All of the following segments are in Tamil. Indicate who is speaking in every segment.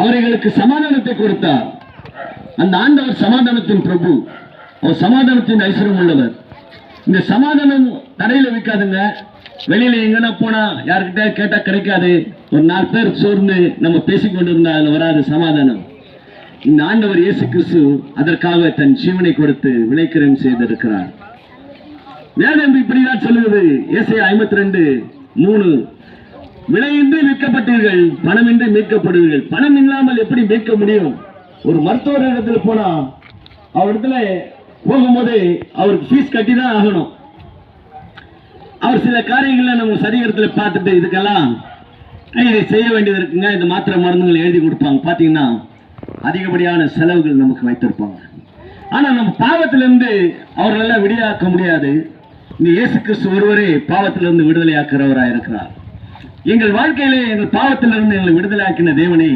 Speaker 1: அவர் எங்களுக்கு சமாதானத்தை கொடுத்தார். அந்த ஆண்டவர் சமாதானத்தின் பிரபு. அவர் சமாதானத்தின் ஐஸ்வரம் உள்ளவர் இந்த சமாதானம் கடையில விற்காதுங்க வெளியில எங்கன்னா போனா யாருக்கிட்ட கேட்டா கிடைக்காது. ஒரு நாலு பேர் சோர்ந்து நம்ம பேசிக்கொண்டு இருந்தா அதுல வராது சமாதானம். இந்த ஆண்டவர் இயேசு கிறிஸ்து அதற்காக தன் ஜீவனை கொடுத்து விளைக்கிரம் செய்திருக்கிறார். வேதம் இப்படிதான் சொல்லுவது இயேசை ஐம்பத்தி ரெண்டு மூணு. விலையின்றி விற்கப்பட்டீர்கள் பணமின்றி மீட்கப்படுவீர்கள். பணம் இல்லாமல் எப்படி மீட்க முடியும்? ஒரு மருத்துவர் இடத்துல போனா அவர் இடத்துல போகும்போது அவருக்கு ஃபீஸ் கட்டி தான் ஆகணும். அவர் சில காரியங்களை நம்ம சரீரத்தில் பார்த்துட்டு இதுக்கெல்லாம் இதை செய்ய வேண்டியது இருக்குங்க. இந்த மாத்திரை மருந்துகள் எழுதி கொடுப்பாங்க. பார்த்தீங்கன்னா அதிகப்படியான செலவுகள் நமக்கு வைத்திருப்பாங்க. ஆனால் நம்ம பாவத்திலிருந்து அவர்களெல்லாம் விடுதலையாக்க முடியாது. இந்த இயேசு கிறிஸ்து ஒருவரே பாவத்திலிருந்து விடுதலையாக்குறவராக இருக்கிறார் எங்கள் வாழ்க்கையிலே எங்கள் பாவத்திலிருந்து எங்களை விடுதலாக்கின தேவனை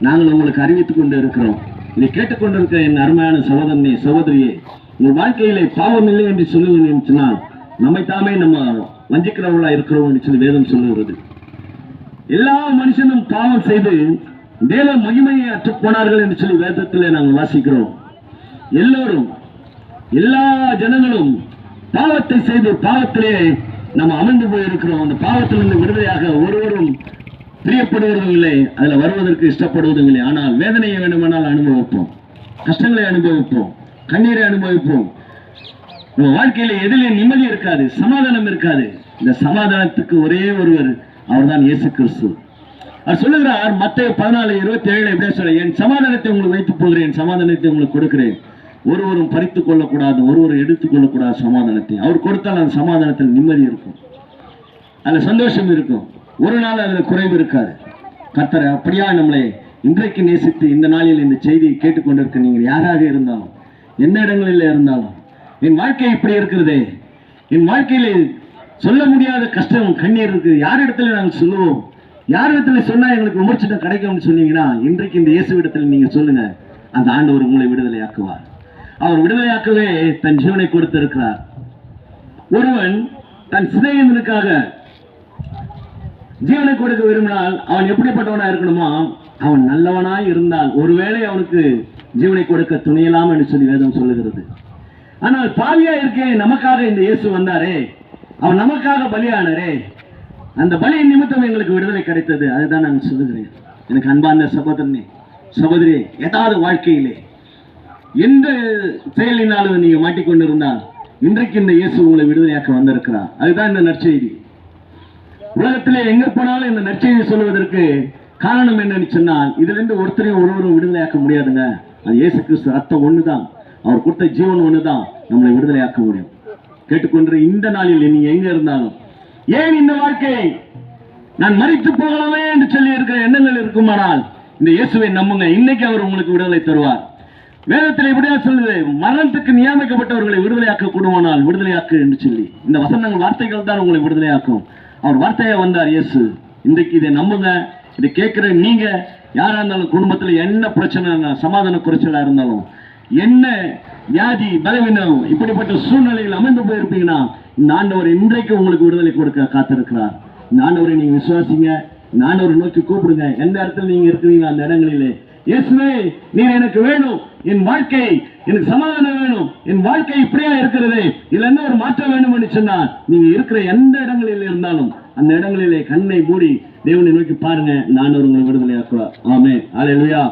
Speaker 1: நாங்கள் உங்களுக்கு அறிவித்துக் கொண்டு இருக்கிறோம் இதை கேட்டுக்கொண்டிருக்கிற என் அருமையான சகோதரனே சகோதரியே உங்கள் வாழ்க்கையிலே பாவம் இல்லை என்று சொல்லுங்கள் சொன்னால் நம்மை தாமே நம்ம வஞ்சிக்கிறவர்களா இருக்கிறோம் என்று சொல்லி வேதம் சொல்லுகிறது. எல்லா மனுஷனும் பாவம் செய்து தேவ மகிமையை அற்று போனார்கள் என்று சொல்லி வேதத்திலே நாங்கள் வாசிக்கிறோம். எல்லோரும் எல்லா ஜனங்களும் பாவத்தை செய்து பாவத்திலே நம்ம அமர்ந்து போயிருக்கிறோம். அந்த பாவத்திலிருந்து விடுதலையாக ஒருவரும் பிரியப்படுவதும் இல்லை அதுல வருவதற்கு இஷ்டப்படுவதும் இல்லை ஆனால் வேதனையை வேண்டுமானால் அனுபவிப்போம். கஷ்டங்களை அனுபவிப்போம். கண்ணீரை அனுபவிப்போம். நம்ம வாழ்க்கையில எதிலே நிம்மதி இருக்காது சமாதானம் இருக்காது. இந்த சமாதானத்துக்கு ஒரே ஒருவர் அவர்தான் இயேசு கிறிஸ்து. அவர் சொல்லுகிறார் மத்திய பதினாலு இருபத்தி ஏழு எப்படியா சொல்ல என் சமாதானத்தை உங்களுக்கு வைத்து போகிறேன் என் சமாதானத்தை உங்களுக்கு கொடுக்கிறேன். ஒருவரும் பறித்துக் கொள்ளக்கூடாது ஒருவரும் எடுத்துக் கொள்ளக்கூடாது சமாதானத்தை. அவர் கொடுத்தால் அந்த சமாதானத்தில் நிம்மதி இருக்கும். அதில் சந்தோஷம் இருக்கும். ஒரு நாள் அதில் குறைவு இருக்காது. கர்த்தர் அப்படியா நம்மளை இன்றைக்கு நேசித்து இந்த நாளில் இந்த செய்தியை கேட்டுக்கொண்டிருக்க நீங்கள் யாராக இருந்தாலும் எந்த இடங்களில் இருந்தாலும் என் வாழ்க்கை இப்படி இருக்கிறதே. என் வாழ்க்கையில் சொல்ல முடியாத கஷ்டம் கண்ணீர் இருக்குது. யார் இடத்துல நாங்கள் சொல்லுவோம்? யார் இடத்துல சொன்னால் எங்களுக்கு விமர்சனம் கிடைக்கும்னு சொன்னீங்கன்னா இன்றைக்கு இந்த இயேசு இடத்துல நீங்கள் சொல்லுங்கள் அந்த ஆண்டவர் உங்களை விடுதலையாக்குவார். அவர் விடுதலையாக்கவே தன் ஜீவனை கொடுத்திருக்கிறார். ஒருவன் தன் சிநேகிதனுக்காக ஜீவனை கொடுக்க விரும்பினால் அவன் எப்படிப்பட்டவனா இருக்கணுமா? அவன் நல்லவனாய் இருந்தால் ஒருவேளை அவனுக்கு ஜீவனை கொடுக்க துணியலாம் என்று சொல்லி வேதம் சொல்லுகிறது. ஆனால் பாவியா இருக்கே நமக்காக இந்த இயேசு வந்தாரே. அவன் நமக்காக பலியானரே. அந்த பலியின் நிமித்தம் எங்களுக்கு விடுதலை கிடைத்தது. அதுதான் நான் சொல்லுகிறேன். எனக்கு அன்பார்ந்த சகோதரனே சகோதரி ஏதாவது வாழ்க்கையிலே எந்த செயலினாலும் நீங்க மாட்டிக்கொண்டிருந்தால் இன்றைக்கு இந்த இயேசு உங்களை விடுதலையாக்க வந்திருக்கிறார். அதுதான் இந்த நற்செய்தி. உலகத்திலே எங்க போனாலும் இந்த நற்செய்தி சொல்வதற்கு காரணம் என்னன்னு சொன்னால் இதுல இருந்து ஒருத்தரையும் ஒருவரும் விடுதலையாக்க முடியாதுங்க. அது இயேசு கிறிஸ்து ரத்தம் ஒண்ணுதான். அவர் கொடுத்த ஜீவன் ஒண்ணுதான். நம்மளை விடுதலையாக்க முடியும். கேட்டுக்கொண்டு இந்த நாளில் நீங்க எங்க இருந்தாலும் ஏன் இந்த வாழ்க்கை? நான் மறித்து போகலாமே என்று சொல்லி இருக்கிற எண்ணங்கள் இருக்குமானால் இந்த இயேசுவை நம்புங்க. இன்னைக்கு அவர் உங்களுக்கு விடுதலை தருவார். வேதத்தில் இப்படியா சொல்லுது? மரணத்துக்கு நியமிக்கப்பட்டவர்களை விடுதலையாக்க கூடுமானால் விடுதலையாக்கு என்று சொல்லி. இந்த வசனங்கள் வார்த்தைகள் தான் உங்களை விடுதலையாக்கும். அவர் வார்த்தையா வந்தார் இயேசு. இன்றைக்கு இதை நம்புங்க இதை கேட்கிற நீங்க யாரா இருந்தாலும் குடும்பத்துல என்ன பிரச்சனை சமாதான குறைச்சலா இருந்தாலும் என்ன வியாதி பலவீனம் இப்படிப்பட்ட சூழ்நிலையில் அமைந்து போயிருப்பீங்கன்னா இந்த ஆண்டவர் இன்றைக்கு உங்களுக்கு விடுதலை கொடுக்க காத்திருக்கிறார். இந்த ஆண்டவரை நீங்க விசுவாசிங்க. இந்த ஆண்டவரை நோக்கி கூப்பிடுங்க. எந்த இடத்துல நீங்க இருக்கிறீங்களோ அந்த இடங்களிலே. இயேசுவே நீர் எனக்கு வேணும். என் வாழ்க்கை எனக்கு சமாதானம் வேணும். என் வாழ்க்கை இப்படியா இருக்கிறது. இதுல என்ன ஒரு மாற்றம் வேணும் சொன்னா நீங்க இருக்கிற எந்த இடங்களில் இருந்தாலும் அந்த இடங்களிலே கண்ணை மூடி தேவனை நோக்கி பாருங்க. நான் உங்களை விடுதலையாக்குவார் ஆமே அல்லேலூயா